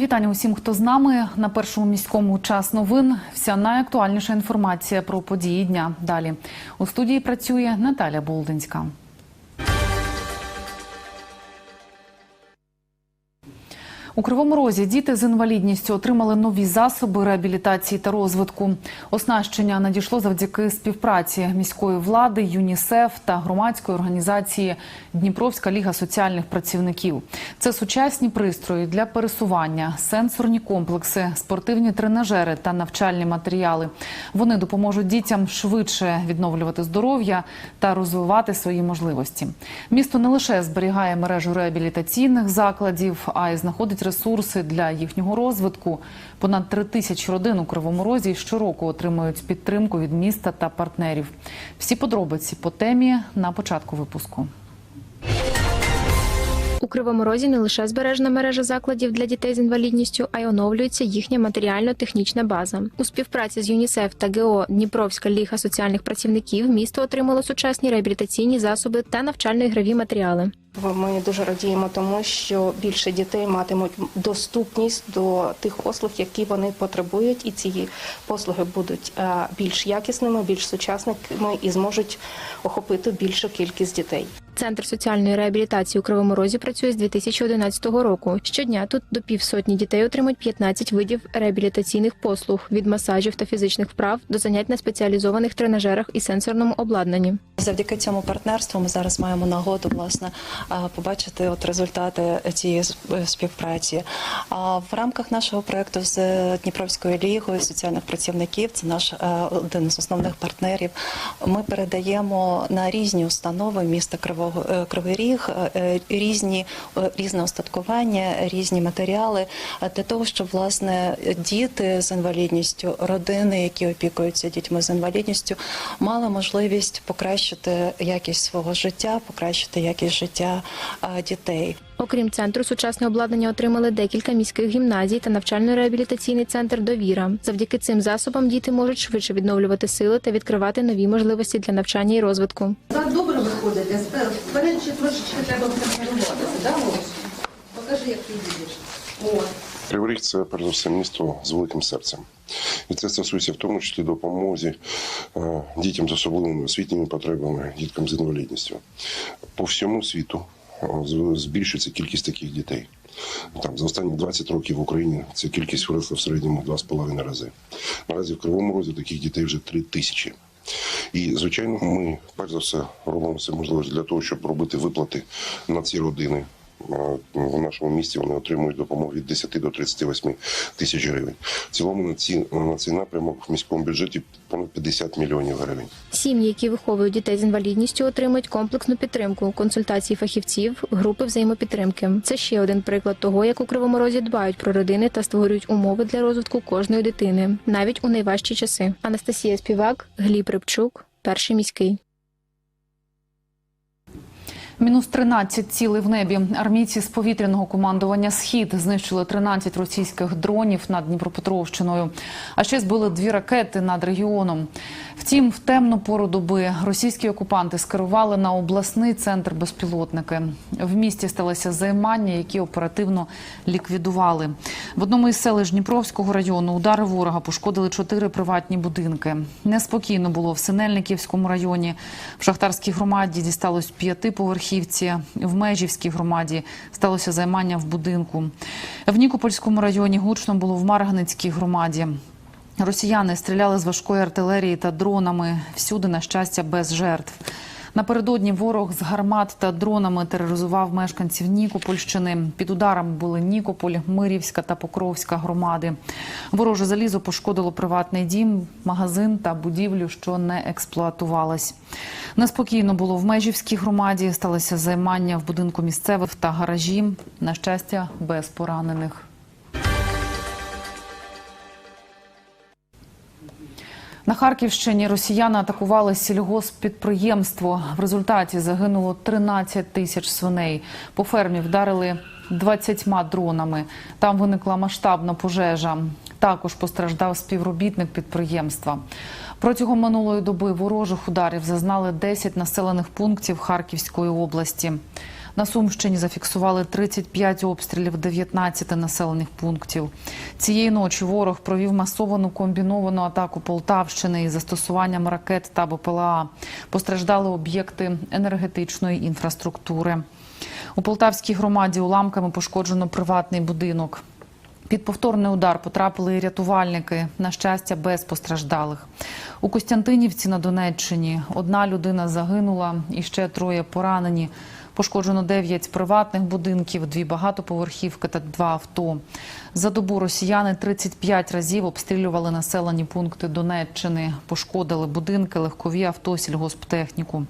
Вітання усім, хто з нами на першому міському час новин. Вся найактуальніша інформація про події дня. Далі у студії працює Наталя Болдинська. У Кривому Розі діти з інвалідністю отримали нові засоби реабілітації та розвитку. Оснащення надійшло завдяки співпраці міської влади, ЮНІСЕФ та громадської організації Дніпровська ліга соціальних працівників. Це сучасні пристрої для пересування, сенсорні комплекси, спортивні тренажери та навчальні матеріали. Вони допоможуть дітям швидше відновлювати здоров'я та розвивати свої можливості. Місто не лише зберігає мережу реабілітаційних закладів, а й знаходить ресурси для їхнього розвитку. Понад три тисячі родин у Кривому Розі щороку отримують підтримку від міста та партнерів. Всі подробиці по темі на початку випуску. У Кривому Розі не лише збережена мережа закладів для дітей з інвалідністю, а й оновлюється їхня матеріально-технічна база. У співпраці з ЮНІСЕФ та ГО Дніпровська ліга соціальних працівників місто отримало сучасні реабілітаційні засоби та навчально-ігрові матеріали. Ми дуже радіємо тому, що більше дітей матимуть доступність до тих послуг, які вони потребують, і ці послуги будуть е, більш якісними, більш сучасними і зможуть охопити більшу кількість дітей. Центр соціальної реабілітації у Кривому Розі працює з 2011 року. Щодня тут до півсотні дітей отримують 15 видів реабілітаційних послуг від масажів та фізичних вправ до занять на спеціалізованих тренажерах і сенсорному обладнанні. Завдяки цьому партнерству ми зараз маємо нагоду власне побачити от результати цієї е, співпраці. А в рамках нашого проекту з Дніпровською лігою соціальних працівників, це наш е, один з основних партнерів. Ми передаємо на різні установи міста Кривого Кривий Ріг е, різні е, різне остаткування, різні матеріали е, для того, щоб власне діти з інвалідністю, родини, які опікуються дітьми з інвалідністю, мали можливість покращити якість свого життя, покращити якість життя е, дітей. Окрім центру, сучасне обладнання отримали декілька міських гімназій та навчально-реабілітаційний центр Довіра. Завдяки цим засобам діти можуть швидше відновлювати сили та відкривати нові можливості для навчання і розвитку. Так добре виходить, вперед ще трошечки треба тренуватися, да? Покажи, як ти їдеш. Кривий Ріг – це перш за все місто з великим серцем. І це стосується в тому числі допомозі е, дітям з особливими освітніми потребами, діткам з інвалідністю. По всьому світу збільшується кількість таких дітей. Там за останні 20 років в Україні ця кількість виросла в середньому в 2,5 рази. Наразі в Кривому Розі таких дітей вже 3 тисячі. І, звичайно, ми перш за все робимо все можливе для того, щоб робити виплати на ці родини. Е, В нашому місті вони отримують допомогу від 10 до 38 тисяч гривень. В цілому на ці на цей напрямок в міському бюджеті понад 50 мільйонів гривень. Сім'ї, які виховують дітей з інвалідністю, отримують комплексну підтримку, консультації фахівців, групи взаємопідтримки. Це ще один приклад того, як у Кривому Розі дбають про родини та створюють умови для розвитку кожної дитини, навіть у найважчі часи. Анастасія Співак, Гліб Рибчук, перший міський. Мінус 13 цілий в небі. Армійці з повітряного командування Схід знищили 13 російських дронів над Дніпропетровщиною. А ще збили дві ракети над регіоном. Втім, в темну пору доби російські окупанти скерували на обласний центр безпілотники. В місті сталися займання, які оперативно ліквідували. В одному із селищ Дніпровського району удари ворога пошкодили чотири приватні будинки. Неспокійно було в Синельниківському районі. В шахтарській громаді дісталось п'ятиповерхівці. В Межівській громаді сталося займання в будинку. В Нікопольському районі гучно було в Марганицькій громаді. Росіяни стріляли з важкої артилерії та дронами. Всюди, на щастя, без жертв. Напередодні ворог з гармат та дронами тероризував мешканців Нікопольщини. Під ударами були Нікополь, Мирівська та Покровська громади. Вороже залізо пошкодило приватний дім, магазин та будівлю, що не експлуатувалась. Неспокійно було в Межівській громаді. Сталося займання в будинку місцевих та гаражі. На щастя, без поранених. На Харківщині росіяни атакували сільгосппідприємство. В результаті загинуло 13 тисяч свиней. По фермі вдарили 20 дронами. Там виникла масштабна пожежа. Також постраждав співробітник підприємства. Протягом минулої доби ворожих ударів зазнали 10 населених пунктів Харківської області. На Сумщині зафіксували 35 обстрілів 19 населених пунктів. Цієї ночі ворог провів масовану комбіновану атаку Полтавщини із застосуванням ракет та БПЛА. Постраждали об'єкти енергетичної інфраструктури. У Полтавській громаді уламками пошкоджено приватний будинок. Під повторний удар потрапили і рятувальники. На щастя, без постраждалих. У Костянтинівці на Донеччині одна людина загинула і ще троє поранені. Пошкоджено дев'ять приватних будинків, дві багатоповерхівки та два авто. За добу росіяни 35 разів обстрілювали населені пункти Донеччини, пошкодили будинки, легкові авто, сільгосптехніку.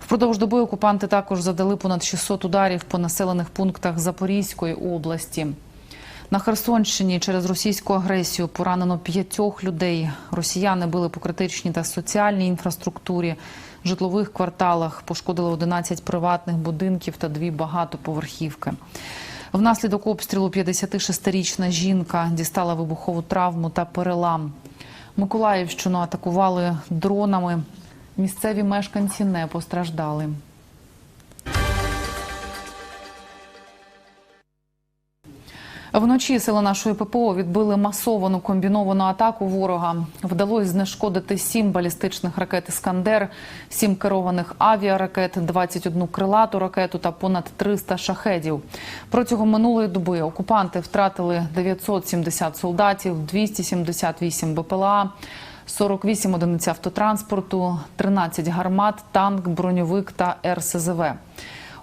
Впродовж доби окупанти також задали понад 600 ударів по населених пунктах Запорізької області. На Херсонщині через російську агресію поранено п'ятьох людей. Росіяни били по критичній та соціальній інфраструктурі, житлових кварталах, пошкодили 11 приватних будинків та дві багатоповерхівки. Внаслідок обстрілу 56-річна жінка дістала вибухову травму та перелам. Миколаївщину атакували дронами. Місцеві мешканці не постраждали. Вночі сили нашої ППО відбили масовану комбіновану атаку ворога. Вдалося знешкодити сім балістичних ракет «Іскандер», сім керованих авіаракет, 21 крилату ракету та понад 300 шахедів. Протягом минулої доби окупанти втратили 970 солдатів, 278 БПЛА, 48 одиниць автотранспорту, 13 гармат, танк, броньовик та РСЗВ.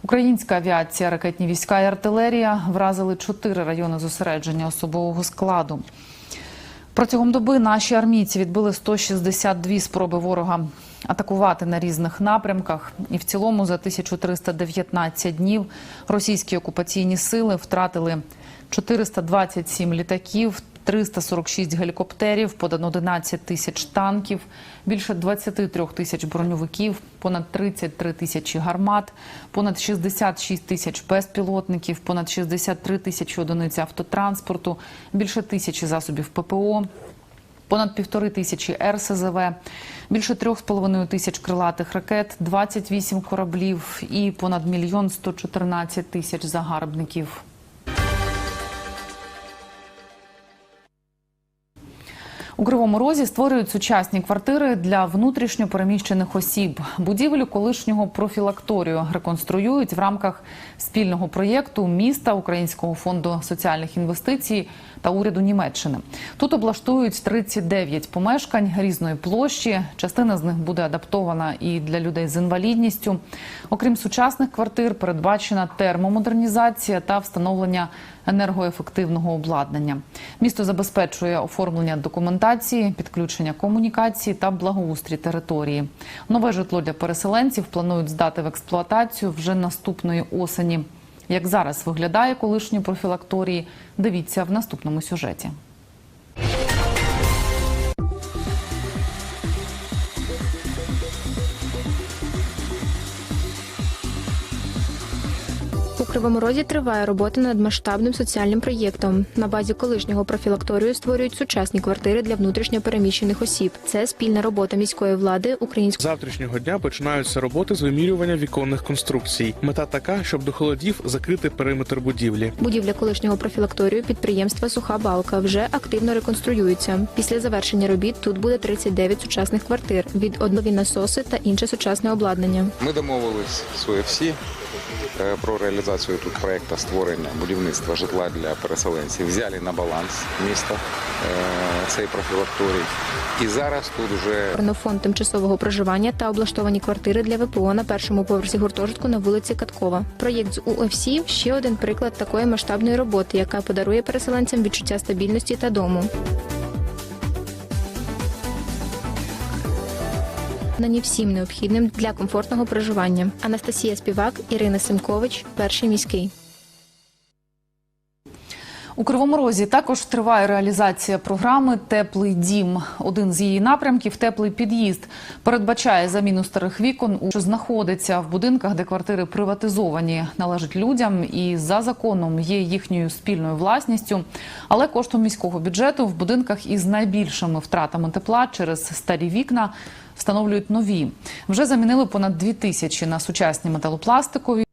Українська авіація, ракетні війська і артилерія вразили чотири райони зосередження особового складу. Протягом доби наші армійці відбили 162 спроби ворога атакувати на різних напрямках. І в цілому за 1319 днів російські окупаційні сили втратили 427 літаків, 346 гелікоптерів, понад 11 тисяч танків, більше 23 тисяч броньовиків, понад 33 тисячі гармат, понад 66 тисяч безпілотників, понад 63 тисячі одиниць автотранспорту, більше тисячі засобів ППО, понад півтори тисячі РСЗВ, більше трьох з половиною тисяч крилатих ракет, 28 кораблів і понад мільйон 114 тисяч загарбників. У Кривому Розі створюють сучасні квартири для внутрішньо переміщених осіб. Будівлю колишнього профілакторію реконструюють в рамках спільного проєкту міста Українського фонду соціальних інвестицій та уряду Німеччини. Тут облаштують 39 помешкань різної площі. Частина з них буде адаптована і для людей з інвалідністю. Окрім сучасних квартир, передбачена термомодернізація та встановлення енергоефективного обладнання. Місто забезпечує оформлення документації, підключення комунікації та благоустрій території. Нове житло для переселенців планують здати в експлуатацію вже наступної осені. Як зараз виглядає колишні профілакторії, дивіться в наступному сюжеті. Кривому Розі триває робота над масштабним соціальним проєктом. На базі колишнього профілакторію створюють сучасні квартири для внутрішньо переміщених осіб. Це спільна робота міської влади, української завтрашнього дня починаються роботи з вимірювання віконних конструкцій. Мета така, щоб до холодів закрити периметр будівлі. будівля колишнього профілакторію підприємства Суха балка вже активно реконструюється. Після завершення робіт тут буде 39 сучасних квартир від однові насоси та інше сучасне обладнання. Ми домовились ОФСі е, про реалізацію тут проекту створення будівництва житла для переселенців. Взяли на баланс міста е, цей профілакторій. І зараз тут вже фонд тимчасового проживання та облаштовані квартири для ВПО на першому поверсі гуртожитку на вулиці Каткова. Проєкт з УФСі ще один приклад такої масштабної роботи, яка подарує переселенцям відчуття стабільності та дому. Нані всім необхідним для комфортного проживання. Анастасія Співак, Ірина Симкович, перший міський. У Кривому Розі також триває реалізація програми Теплий дім. Один з її напрямків теплий під'їзд передбачає заміну старих вікон, що знаходиться в будинках, де квартири приватизовані, належать людям і за законом є їхньою спільною власністю. Але коштом міського бюджету в будинках із найбільшими втратами тепла через старі вікна встановлюють нові. Вже замінили понад дві тисячі на сучасні металопластикові.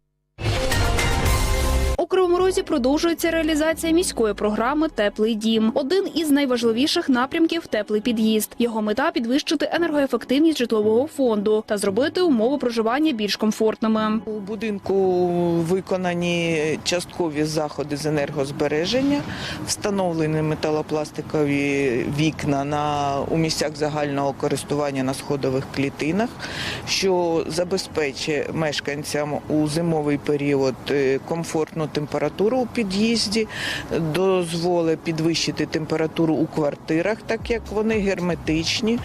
Продовжується реалізація міської програми Теплий дім. Один із найважливіших напрямків теплий під'їзд. Його мета підвищити енергоефективність житлового фонду та зробити умови проживання більш комфортними. У будинку виконані часткові заходи з енергозбереження, встановлені металопластикові вікна на у місцях загального користування на сходових клітинах, що забезпечує мешканцям у зимовий період е, комфортну температуру у під'їзді, дозволить підвищити температуру у квартирах, так як вони герметичні,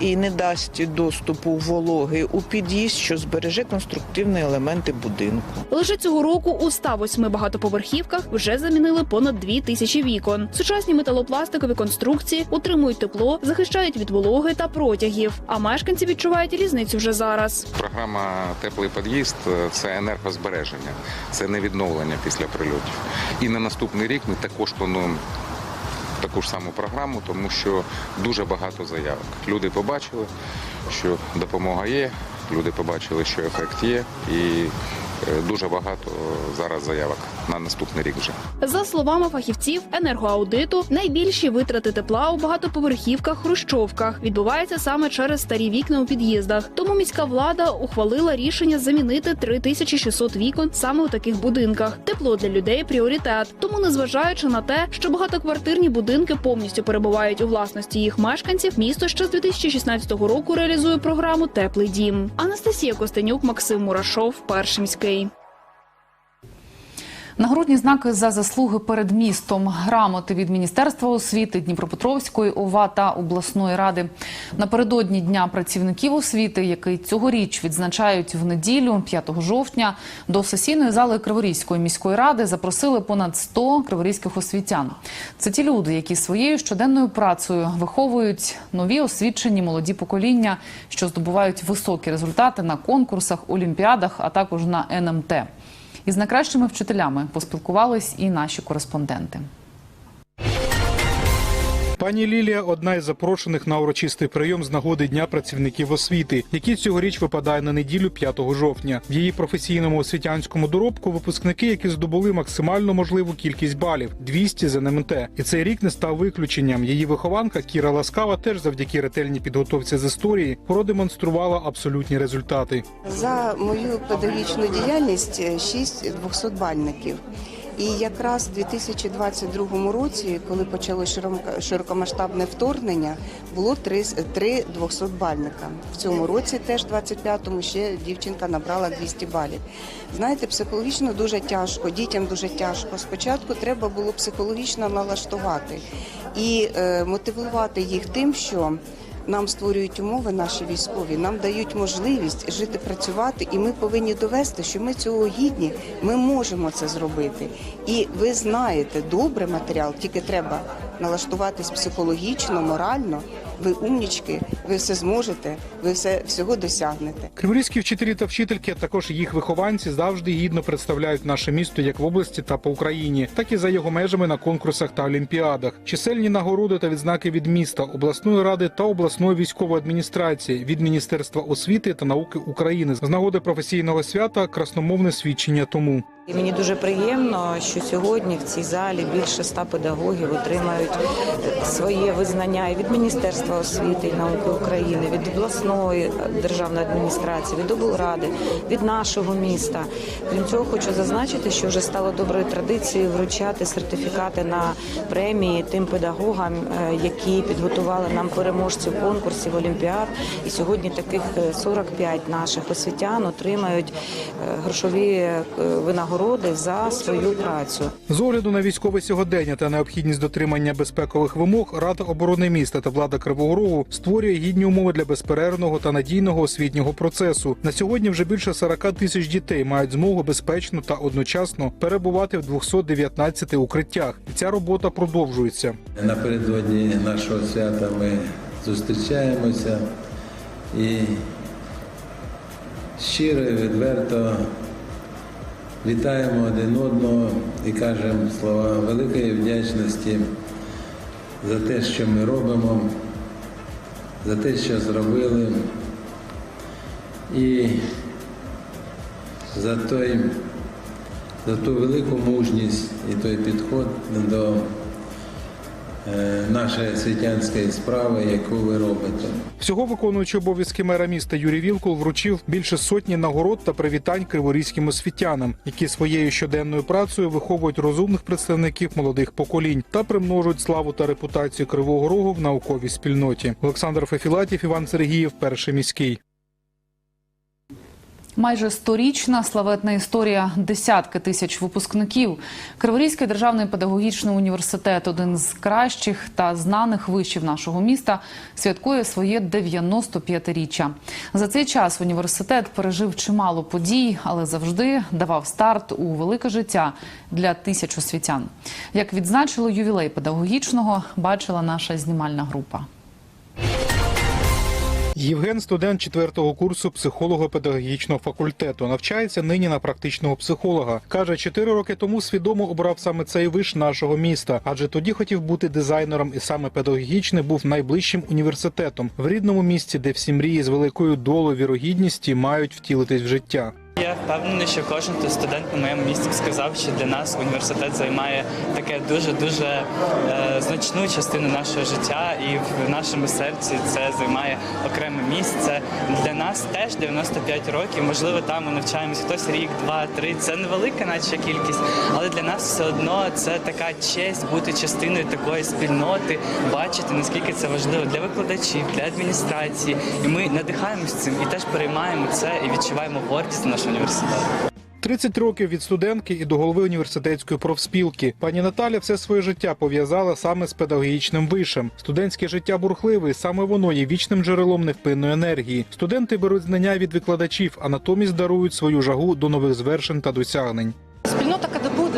і не дасть доступу вологи у під'їзд, що збереже конструктивні елементи будинку. Лише цього року у 108 багатоповерхівках вже замінили понад 2 тисячі вікон. Сучасні металопластикові конструкції утримують тепло, захищають від вологи та протягів. А мешканці відчувають різницю вже зараз. Програма Теплий під'їзд це енергозбереження, це не відновлення після прильотів. І на наступний рік ми також плануємо таку ж саму програму, тому що дуже багато заявок. Люди побачили, що допомога є, люди побачили, що ефект є, і дуже багато зараз заявок на наступний рік вже. За словами фахівців енергоаудиту, найбільші витрати тепла у багатоповерхівках хрущовках відбуваються саме через старі вікна у під'їздах. Тому міська влада ухвалила рішення замінити 3600 вікон саме у таких будинках. Тепло для людей пріоритет. Тому, незважаючи на те, що багатоквартирні будинки повністю перебувають у власності їх мешканців, місто ще з 2016 року реалізує програму Теплий дім. Анастасія Костенюк, Максим Мурашов, перший міський. game Нагрудні знаки за заслуги перед містом, грамоти від Міністерства освіти Дніпропетровської ОВА та обласної ради. Напередодні дня працівників освіти, який цьогоріч відзначають в неділю, 5 жовтня, до сесійної зали Криворізької міської ради запросили понад 100 криворізьких освітян. Це ті люди, які своєю щоденною працею виховують нові освічені молоді покоління, що здобувають високі результати на конкурсах, олімпіадах, а також на НМТ. Із найкращими вчителями поспілкувались і наші кореспонденти. Пані Лілія одна із запрошених на урочистий прийом з нагоди Дня працівників освіти, який цьогоріч випадає на неділю 5 жовтня. В її професійному освітянському доробку випускники, які здобули максимально можливу кількість балів 200 з НМТ. І цей рік не став виключенням. Її вихованка Кіра Ласкава теж завдяки ретельній підготовці з історії продемонструвала абсолютні результати. За мою педагогічну діяльність 6 200-бальників. І якраз у 2022 році, коли почало широко- широкомасштабне вторгнення, було три, три 200-бальника. В цьому році, теж 25-му, ще дівчинка набрала 200 балів. Знаєте, психологічно дуже тяжко, дітям дуже тяжко. Спочатку треба було психологічно налаштувати і е, мотивувати їх тим, що нам створюють умови наші військові, нам дають можливість жити, працювати, і ми повинні довести, що ми цього гідні, ми можемо це зробити. І ви знаєте, добре матеріал, тільки треба налаштуватись психологічно, морально. Ви умнічки, ви все зможете, ви все всього досягнете. Криворізькі вчителі та вчительки, а також їх вихованці, завжди гідно представляють наше місто як в області та по Україні, так і за його межами на конкурсах та олімпіадах. Чисельні нагороди та відзнаки від міста, обласної ради та обласної військової адміністрації від Міністерства освіти та науки України з нагоди професійного свята красномовне свідчення тому. І мені дуже приємно, що сьогодні в цій залі більше ста педагогів отримають своє визнання і від Міністерства освіти і науки України, від обласної державної адміністрації, від облради, від нашого міста. Крім цього, хочу зазначити, що вже стало доброю традицією вручати сертифікати на премії тим педагогам, е, які підготували нам переможців конкурсів олімпіад. І сьогодні таких е, 45 наших освітян отримають е, грошові е, винагороди за свою працю. З огляду на військове сьогодення та необхідність дотримання безпекових вимог, Рада оборони міста та влада Кривого Рогу створює гідні умови для безперервного та надійного освітнього процесу. На сьогодні вже більше 40 тисяч дітей мають змогу безпечно та одночасно перебувати в 219 укриттях. І ця робота продовжується. Напередодні нашого свята ми зустрічаємося і щиро і відверто вітаємо один одного і кажемо слова великої вдячності за те, що ми робимо, за те, що зробили, і за той за ту велику мужність і той підход до нашої освітянської справи, яку ви робите. Всього виконуючи обов'язки мера міста Юрій Вілкул вручив більше сотні нагород та привітань криворізьким освітянам, які своєю щоденною працею виховують розумних представників молодих поколінь та примножують славу та репутацію Кривого Рогу в науковій спільноті. Олександр Фефілатів, Іван Сергіїв, перший міський. Майже сторічна славетна історія десятки тисяч випускників. Криворізький державний педагогічний університет, один з кращих та знаних вишів нашого міста, святкує своє 95-річчя. За цей час університет пережив чимало подій, але завжди давав старт у велике життя для тисяч освітян. Як відзначило ювілей педагогічного, бачила наша знімальна група. Євген студент четвертого курсу психолого-педагогічного факультету. Навчається нині на практичного психолога. Каже, чотири роки тому свідомо обрав саме цей виш нашого міста, адже тоді хотів бути дизайнером, і саме педагогічний був найближчим університетом в рідному місті, де всі мрії з великою долою вірогідності мають втілитись в життя. Впевнений, що кожен студент на моєму місці сказав, що для нас університет займає таке дуже дуже е, значну частину нашого життя, і в нашому серці це займає окреме місце. Для нас теж 95 років. Можливо, там ми навчаємось хтось рік, два, три. Це невелика, наче кількість, але для нас все одно це така честь бути частиною такої спільноти, бачити наскільки це важливо для викладачів, для адміністрації. І ми надихаємось цим і теж переймаємо це і відчуваємо гордість за наш університет. 30 років від студентки і до голови університетської профспілки. Пані Наталя все своє життя пов'язала саме з педагогічним вишем. Студентське життя бурхливе, саме воно є вічним джерелом невпинної енергії. Студенти беруть знання від викладачів, а натомість дарують свою жагу до нових звершень та досягнень.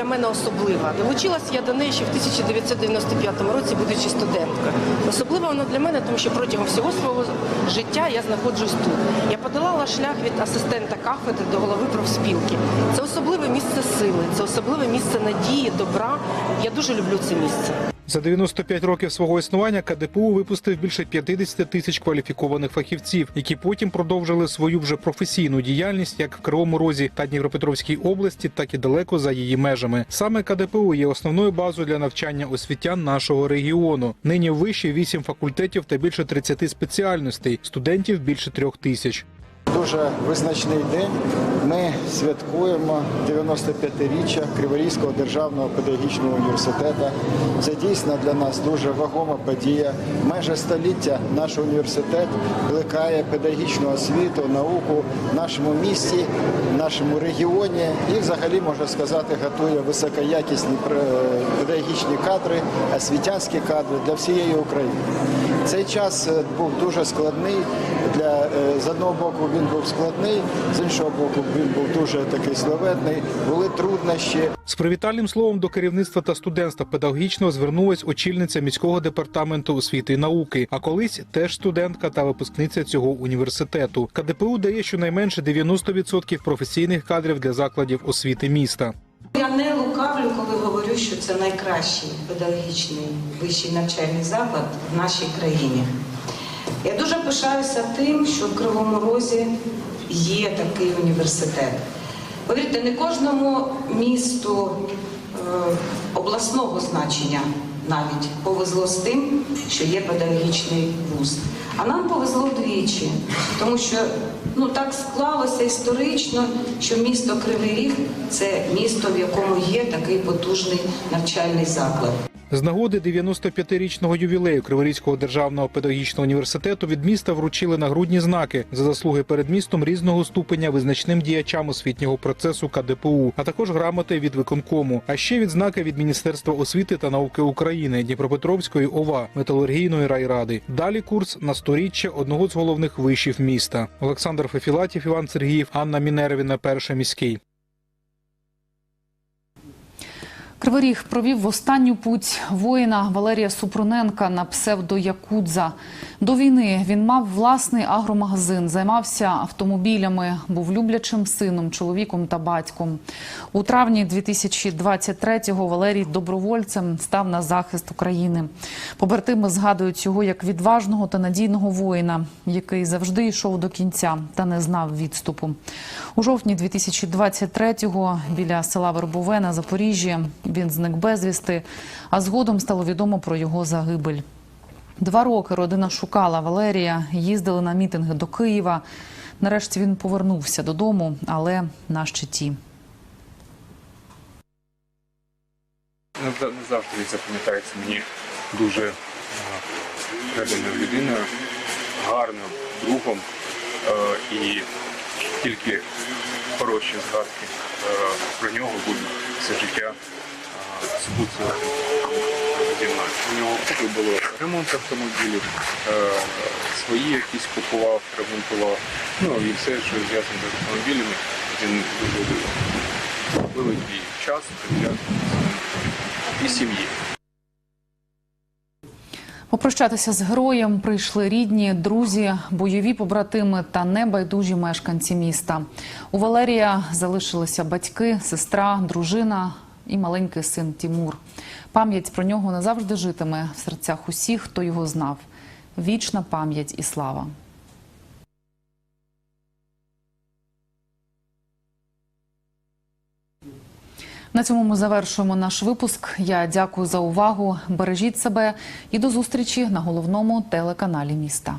Для мене особлива. Долучилась я до неї ще в 1995 році, будучи студенткою. Особлива вона для мене, тому що протягом всього свого життя я знаходжусь тут. Я подолала шлях від асистента кафедри до голови профспілки. Це особливе місце сили, це особливе місце надії, добра. Я дуже люблю це місце. За 95 років свого існування КДПУ випустив більше 50 тисяч кваліфікованих фахівців, які потім продовжили свою вже професійну діяльність як в Кривому Розі та Дніпропетровській області, так і далеко за її межами. Саме КДПУ є основною базою для навчання освітян нашого регіону. Нині в виші 8 факультетів та більше 30 спеціальностей. Студентів більше трьох тисяч. Дуже визначний день. Ми святкуємо 95-річчя Криворізького державного педагогічного університету. Це дійсно для нас дуже вагома подія. Майже століття наш університет плекає педагогічну освіту, науку в нашому місті, в нашому регіоні і, взагалі, можна сказати, готує високоякісні пр- педагогічні кадри, освітянські кадри для всієї України. Цей час е, був дуже складний. Для е, з одного боку він був складний, з іншого боку, він був дуже такий славетний. Були труднощі. З привітальним словом до керівництва та студентства педагогічного звернулась очільниця міського департаменту освіти і науки, а колись теж студентка та випускниця цього університету. КДПУ дає щонайменше 90% професійних кадрів для закладів освіти міста. Я не лукавлю, коли говорю, що це найкращий педагогічний вищий навчальний заклад в нашій країні. Я дуже пишаюся тим, що в Кривому Розі є такий університет. Повірте, не кожному місту е, обласного значення навіть повезло з тим, що є педагогічний вуз. А нам повезло вдвічі, тому що ну так склалося історично, що місто Кривий Ріг це місто, в якому є такий потужний навчальний заклад. З нагоди 95-річного ювілею Криворізького державного педагогічного університету від міста вручили нагрудні знаки за заслуги перед містом різного ступеня визначним діячам освітнього процесу КДПУ, а також грамоти від виконкому. А ще відзнаки від Міністерства освіти та науки України, Дніпропетровської ОВА, металургійної райради. Далі курс на сторіччя одного з головних вишів міста. Олександр Фефілатів, Іван Сергіїв, Анна Мінервіна, перший міський. Кривий провів в останню путь воїна Валерія Супруненка на псевдо Якудза. До війни він мав власний агромагазин, займався автомобілями, був люблячим сином, чоловіком та батьком. У травні 2023-го Валерій добровольцем став на захист України. Побратими згадують його як відважного та надійного воїна, який завжди йшов до кінця та не знав відступу. У жовтні 2023-го біля села Вербове на Запоріжжі він зник безвісти, а згодом стало відомо про його загибель. Два роки родина шукала Валерія, їздили на мітинги до Києва. Нарешті він повернувся додому, але на щиті. Не зав- не завжди він запам'ятається мені дуже е, преданою людиною, гарним другом е, і тільки хороші згадки е, про нього будуть все життя е, збуться. У нього купи було ремонт автомобілів, е, свої якісь купував, ремонтував. Ну і все, що зв'язано з автомобілями, він дуже. Великий час приділяв і сім'ї. Попрощатися з героєм прийшли рідні, друзі, бойові побратими та небайдужі мешканці міста. У Валерія залишилися батьки, сестра, дружина і маленький син Тімур. Пам'ять про нього назавжди житиме в серцях усіх, хто його знав. Вічна пам'ять і слава. На цьому ми завершуємо наш випуск. Я дякую за увагу. Бережіть себе і до зустрічі на головному телеканалі міста.